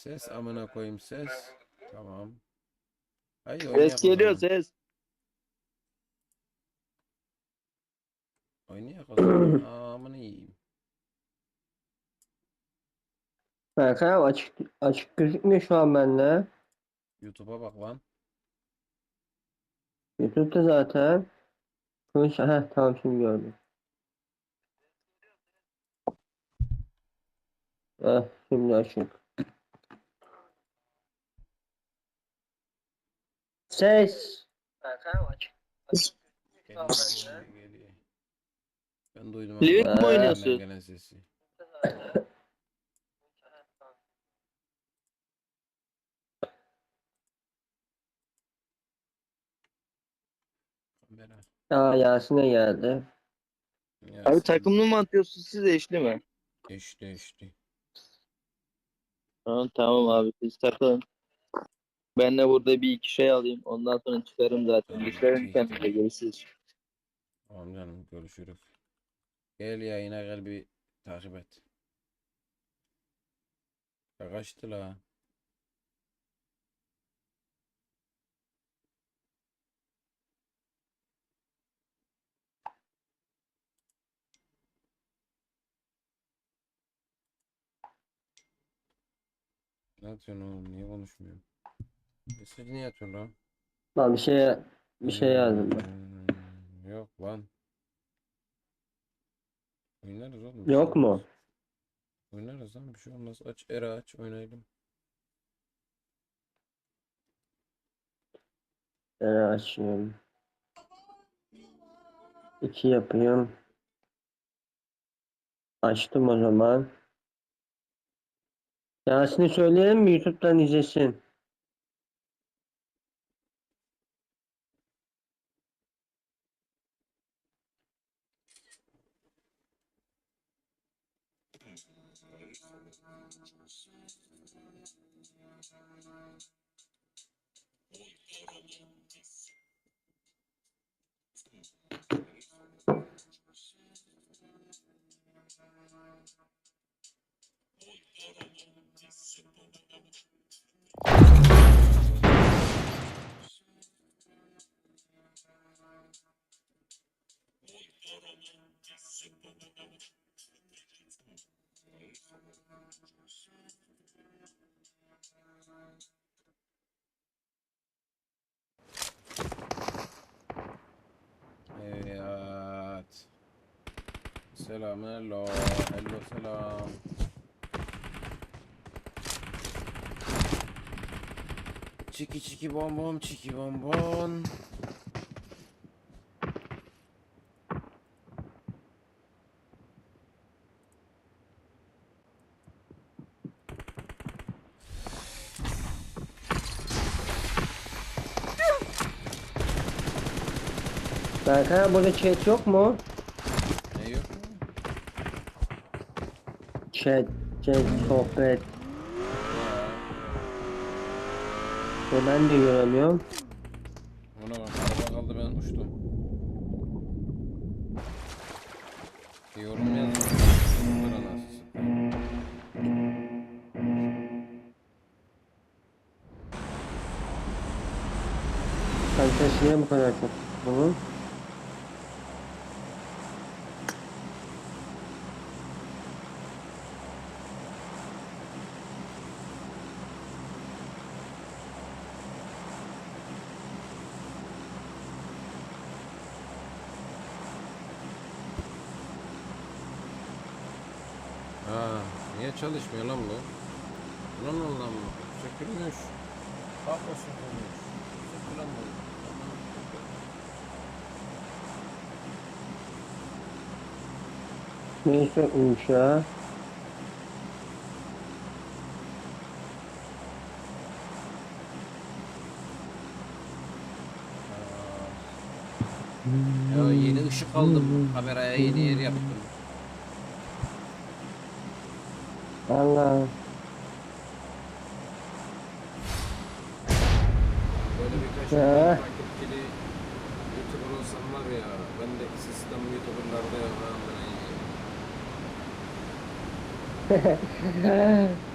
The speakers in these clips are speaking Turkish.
Ses amına koyayım ses. Tamam. Hayır Ses geliyor ses. Oynayak o zaman. Aa, amına yiyeyim. Berkay abi açık, açık gözükmüyor şu an bende. YouTube'a bak lan. YouTube'da zaten. Konuş, heh, tamam şimdi gördüm. Heh, şimdi açık. Ses. Berkay abi açık. Geliyor, geliyor, geliyor. Ben duydum Living mi oynuyorsun? Gelen sesi. Aa Yasin'e geldi. Ya Abi takımlı mı atıyorsun siz eşli mi? Eşli eşli. Tamam, tamam abi siz takılın. Ben de burada bir iki şey alayım. Ondan sonra çıkarım zaten. İyi, kendime tamam. görüşürüz. Tamam canım görüşürüz. Gel yayına gel bir takip et. Ya kaçtı la. Ne yapıyorsun oğlum? Niye konuşmuyorsun? Mesaj niye atıyorsun lan? Lan bir şey bir şey yazdım. Hmm, Yok lan. Oynarız oğlum. bir şey Yok mu? olmaz. Oynarız lan bir şey olmaz. Aç era aç oynayalım. Ben açıyorum. İki yapıyorum. Açtım o zaman. Yasin'i söyleyelim mi YouTube'dan izlesin? Selam hello. Hello selam. Çiki çiki bom çiki bom. Berkay burada chat yok mu? Ne yok mu? Chat, chat, sohbet. Ve ben de göremiyorum. Ona bak araba kaldı ben uçtum. Bir yorum yazdım. Kalitesi niye bu kadar çok bunun? Ha, niye çalışmıyor lan bu? Lan ondan mı? Sökülmüş. Kablo sökülmüş. Sökülen bu. Aman. Ne sökmüş ya? Ya yeni ışık aldım. Kameraya yeni yer yaptım. Allah. Böyle birkaç ya. takipçili YouTuber olsam var ya. Bendeki sistem YouTuber'larda yok. Ben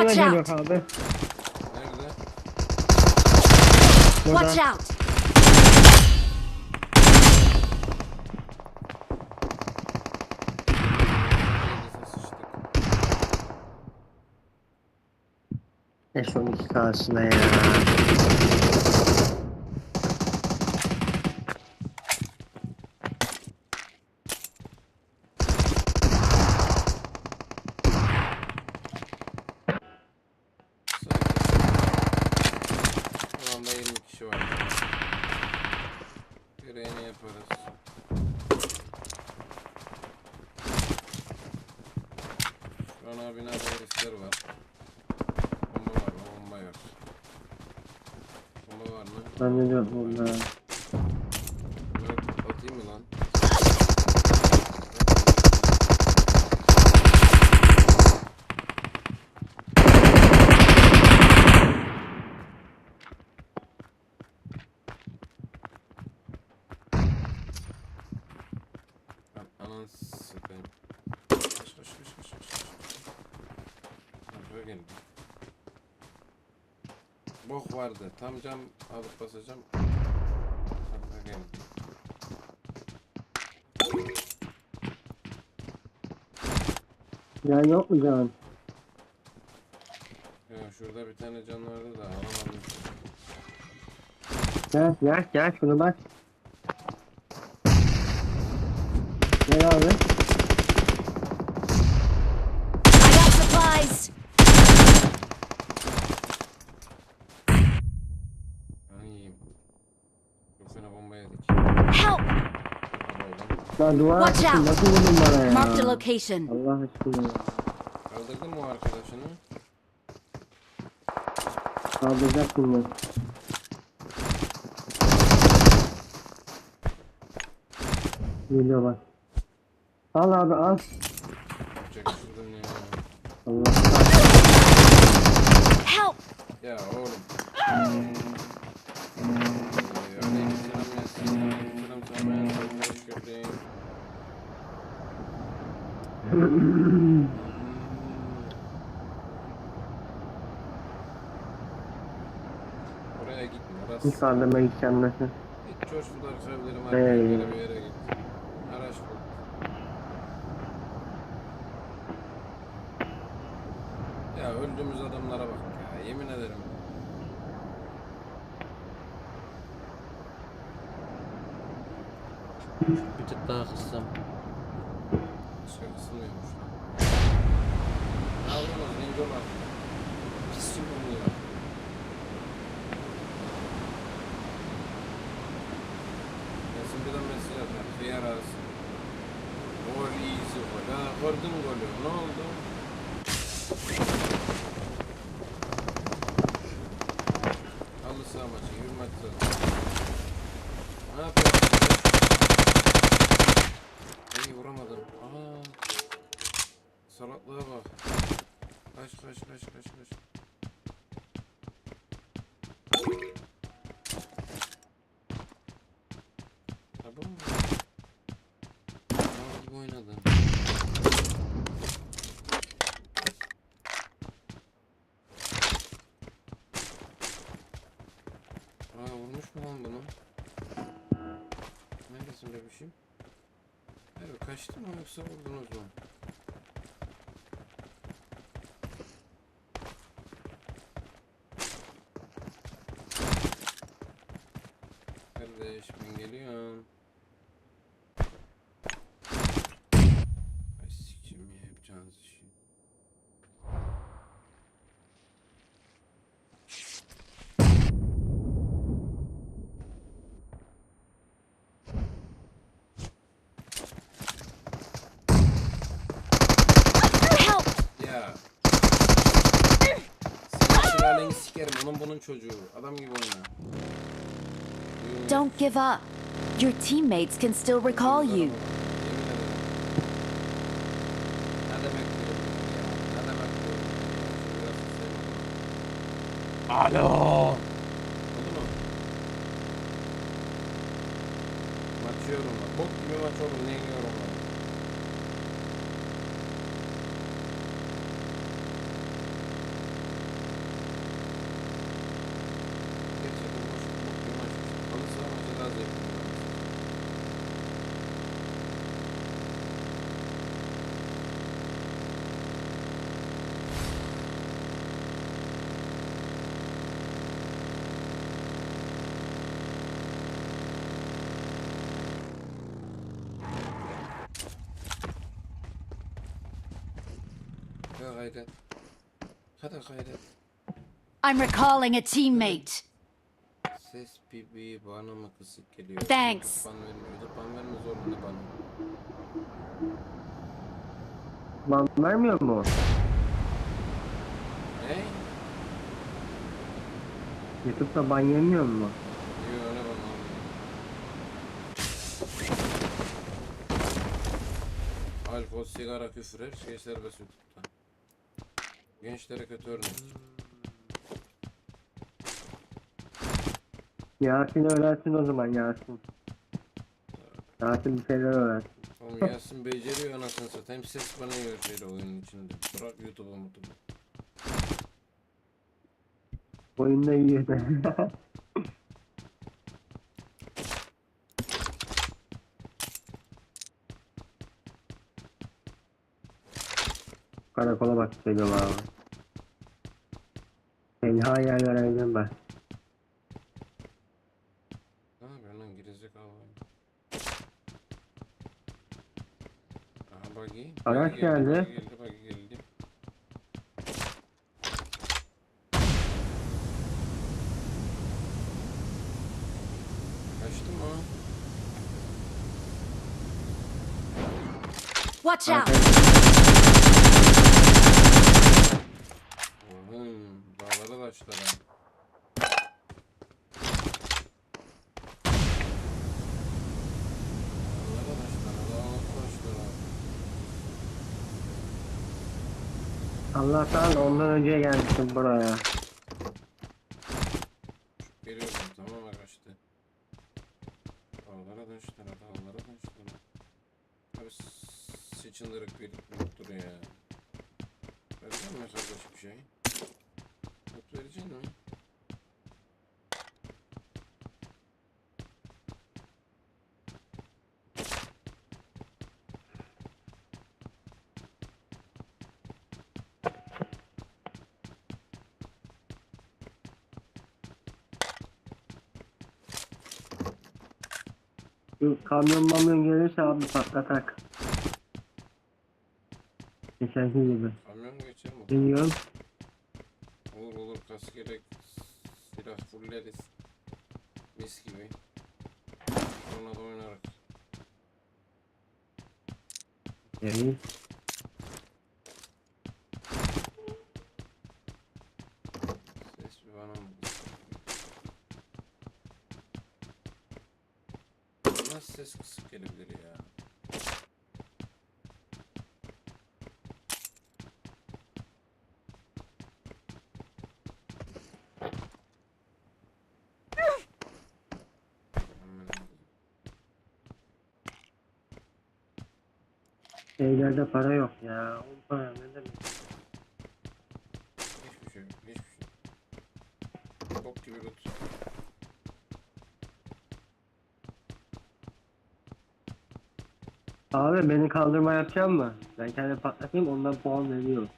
Watch geliyor out. abi. Nerede? Watch Burada. out! Neredeyse sıçtık. Ne son iki karşısına ya. Şu anda 20 kişi var. Gereğini yaparız. Şu an abi binada herifler var. Bomba var mı? Bomba yok. Bomba var mı? Ben ne diyorum burada? Bunları atayım mı lan? Lan Anan satayım. Koş koş koş koş koş. koş. Lan buraya geldi. Bok vardı. Tam cam alıp basacağım. Geldi. Ya yok mu can? Ya şurada bir tane can vardı da alamadım. Gel gel gel şunu bak. Gel abi. I got supplies! Ben yiyeyim. Çok fena bomba yedik. Help! Hadi oğlum. Lan Watch out. nasıl vurdun bana ya? Marked a location. Allah aşkına. Kaldırdın mı o arkadaşını? Kaldıracak şimdi. Geliyor bak. Al abi al. Çekiştirdin ya. Allah Help! Ya oğlum. Yasin. Aleykümselam sana ben gördüm. Oraya gitme. Orası. bir kaldırma gideceğim nasıl? Hiç coşkular Hey. arkaya böyle bir yere git. Araç bul. Ya öldüğümüz adamlara bak ya yemin ederim. Bir tık daha kıssam. Başka kısılmıyormuş lan. Ne ninjolar? Pis yumruğu ya. Yasin bir de mesaj atar. Hıyar arasın. Gol iyisi gol. Ha gördün golü. Ne oldu? Halı saha maçı. Bir maç zaten. Ne yapıyorsun? İyi vuramadım. Aa. Salaklığa bak. Kaç kaç kaç kaç kaç. Tamam mı? Mal gibi oynadın. Aa vurmuş mu lan bunu? Neredesin bebişim? Evet kaçtı mı yoksa vurdunuz mu? Sikerim çocuğu. Adam gibi oyna. Don't give up. Your teammates can still recall you. Yemin gayret. Hadi gayret. I'm recalling a teammate. Ses pipi bana mı kısık geliyor? Thanks. Ban vermiyor da ban verme zorunda bana. Ban vermiyor mu? Ne? Youtube'da ban yemiyor mu? Yok öyle ban almıyor. Alkol, sigara, küfür her şey serbest. Gençlere kötü örnek. Yasin öğrensin o zaman Yasin. Yasin bir şeyler öğrensin. Oğlum Yasin beceriyor anasını satayım ses bana şeyde oyunun içinde. Bırak YouTube'u mutubu. Oyunda iyi. Karakola bak söylüyorum abi. Tenha yer vereceğim ben. Ne yapıyorsun lan gerizekalı oyun. Aha buggy. Araç buggy geldi. Buggy geldi buggy geldi. Kaçtı mı? o? Watch out! Oğlum ha, dağlara taşlar ha. Allah'tan ondan önce gelmiştim buraya. Geliyordum tamam mı kaçtı. Dağlara taşlar ha, dağlara taşlar ha. Abi sıçındırık bir muttur ya. Verecek mi kardeş bir şey? Mut verecek mi? Şu kamyon mamyon gelirse abi patlatak. Geçenki gibi. Kamyon geçer mi? Biliyorum. Olur olur kas gerek. Silah fulleriz. Mis gibi. Sonra da oynarız. Yani Ses bir bana mı? Nasıl ses kısık gelebilir ya? Aman Allah'ım. Şeylerde para yok ya. O para ne demek? Hiçbir şey yok. Hiçbir şey yok. Bok gibi loot. Abi beni kaldırma yapacak mı? Ben kendi patlatayım ondan puan veriyorum.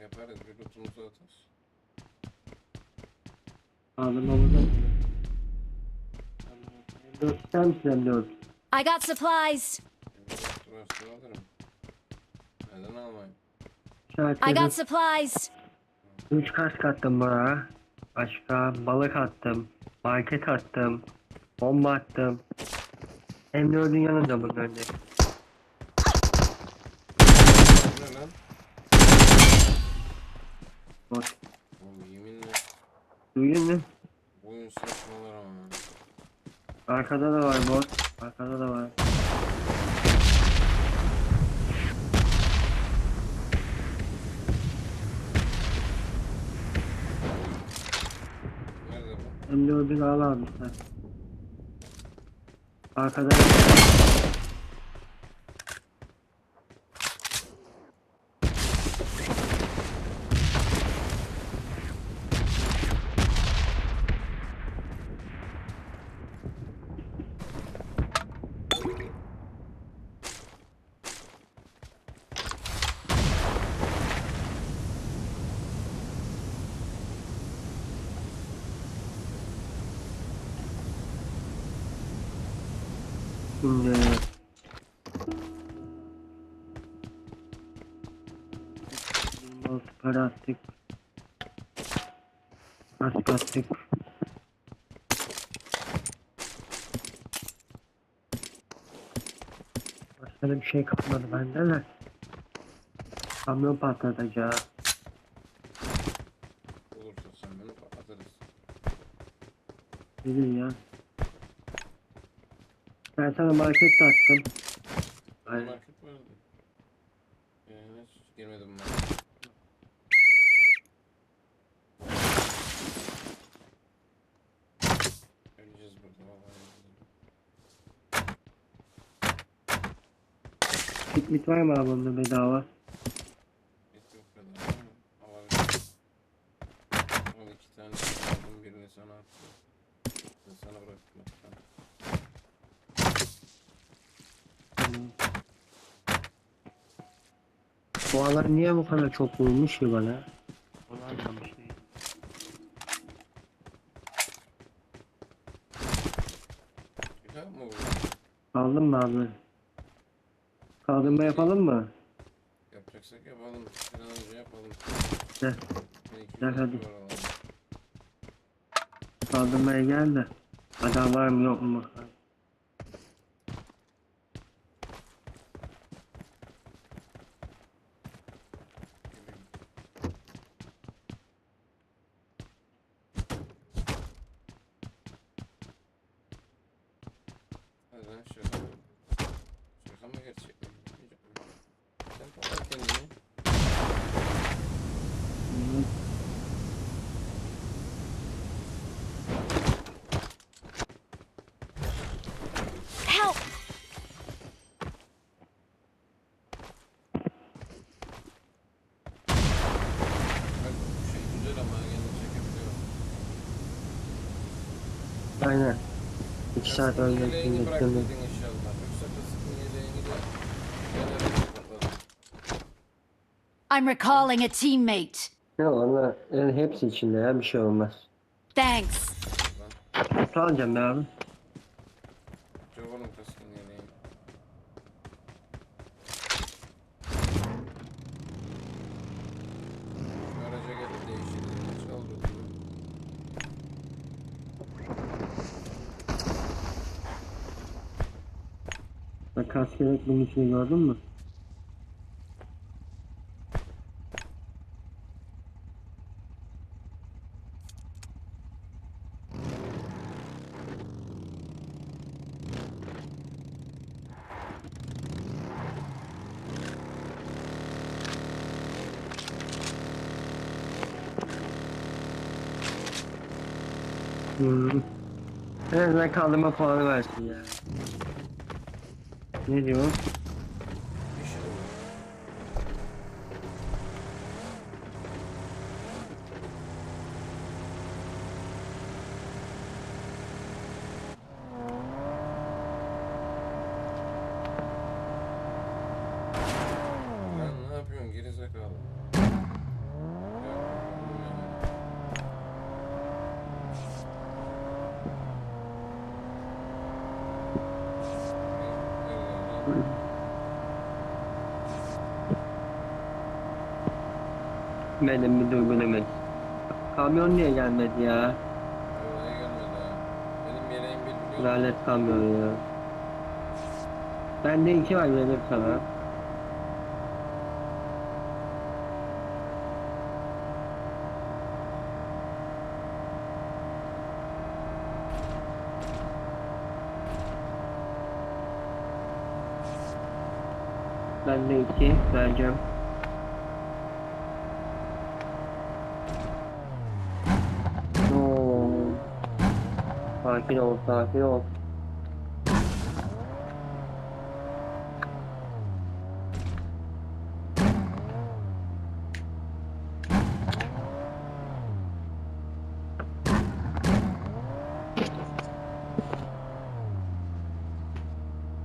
Yaparız bir lootumuzu atarız. Aldım onu da. Dört ister misin M4? I got supplies. Durarsa alırım. Neden almayayım? I got supplies. Üç kask attım buraya. Başka balık attım. Market attım. Bomba attım. M4'ün yanında bunun önünde. Bu ne lan? Bot. Oğlum yeminle Duydun mu? oyun saçmalar ama. Arkada da var bot. Arkada da var. Nerede bu? M4'ün al almışlar. Arkada şimdi para attık. Kask attık. Başka bir şey kalmadı bende de. Kamyon patlatacak. Olursa sen beni patlatırız. Dedim ya. Ben sana market de attım. Aynen. Market vardı. Yani hiç girmedim ben. Öleceğiz burada vallahi. var mı abi bedava? Et yok kadar ama hava bir- Al iki tane aldım birini sana attım. Ben sana bıraktım. hatta. Niye bu kadar çok vurmuş ki bana? Onu anlamış değilim. Güzel mi bu? Aldın mı abi? Kaldırma yapalım mı? Yapacaksak yapalım. Bir an önce yapalım. Gel. Gel hadi. Kaldırmaya gel de. Adam var mı yok mu Hadi lan şaka. Şaka mı gerçek mi? Sen patlat kendini. Şey. Aynen. İki saat bıraktıydın bekledim. I'm recalling a teammate. Ne onlar yani hepsi içinde ya bir şey olmaz. Thanks. Kutu alacağım be abi. Kaskelek bunun içini gördün mü? Hmm. En azından kaldırma puanı versin ya. Ne diyor? Bir şey oldu. Lan ne yapıyorsun gerizekalı? Ya, oğlum ya. Benim müdür bilemedim. Kamyon niye gelmedi ya? Oraya gelmedi ha. Benim yeleğim bir? Lanet kamyon ya. Bende iki var veririm sana. Bende iki vereceğim. Sakin ol, sakin ol.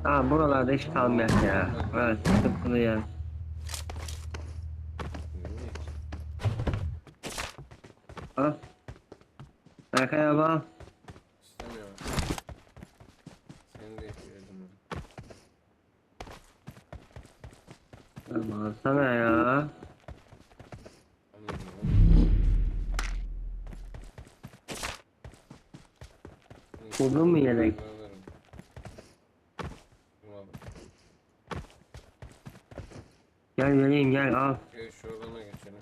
Aa buralarda hiç kalmayak ya. Evet sıkıntılı yer. Al. Berkay abi al. İstemiyorum. Senin de ihtiyacın var. Tamam alsana ya. Anladım. Buldun mu yelek? Alırım. Alırım. Gel vereyim gel al. Gel şu alana geçelim.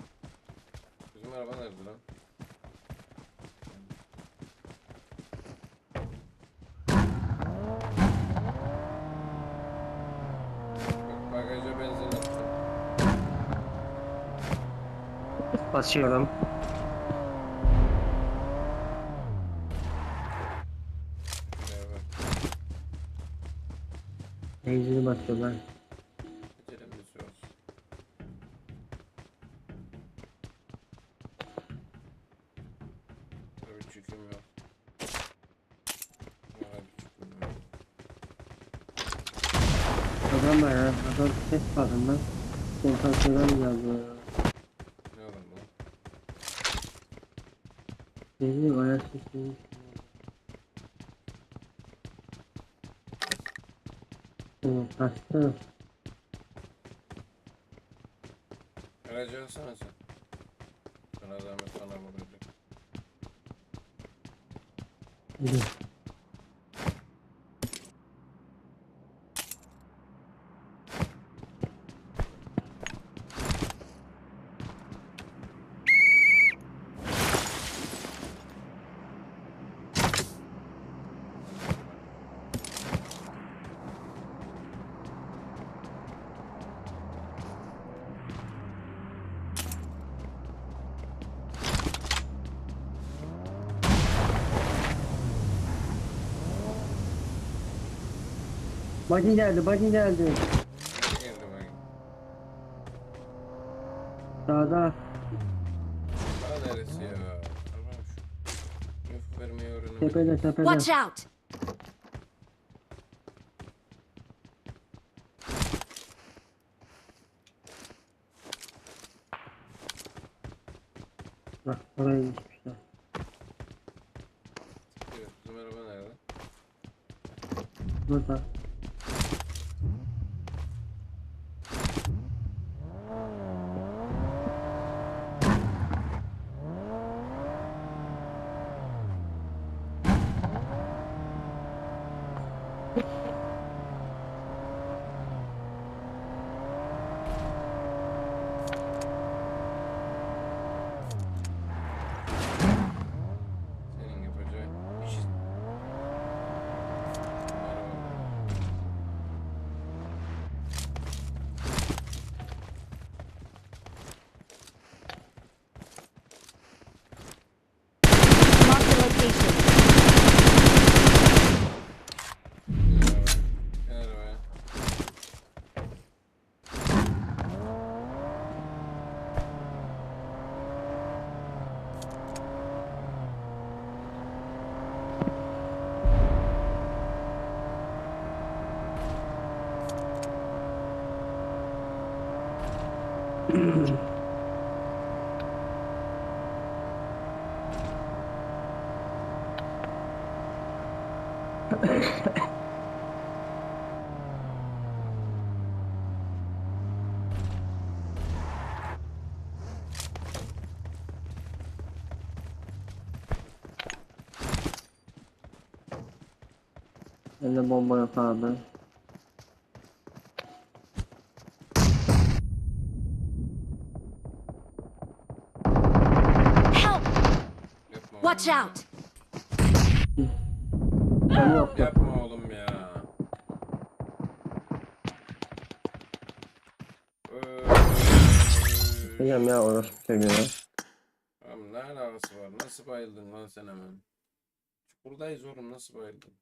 Bizim araba nerede lan? Bak bagaja benzin attım. Basıyorum. Benzini basıyorlar. Adam var ya. Adam ses var lan. Kontansiyonel yazıyor. Ne alalım lan? Benim Evet, hasta. Aracı alsana sen. Sana zahmet sana vuracak. Yürü. Body geldi, body geldi. Nereye geldi bak? Sağda. Bana neresi ya? Allah'ım şu. Info vermeyi öğrenemedim. Tepede, tepede. Watch out! Bak, oraya gitmişler. Evet, bizim araba nerede? Burada. Bende bomba yok abi. Watch ya. out! Canı yok. Yapma oğlum ya. Diyeceğim ya orası çocuğu. Oğlum ne alakası var? Nasıl bayıldın lan sen hemen? Çukurdayız oğlum nasıl bayıldın?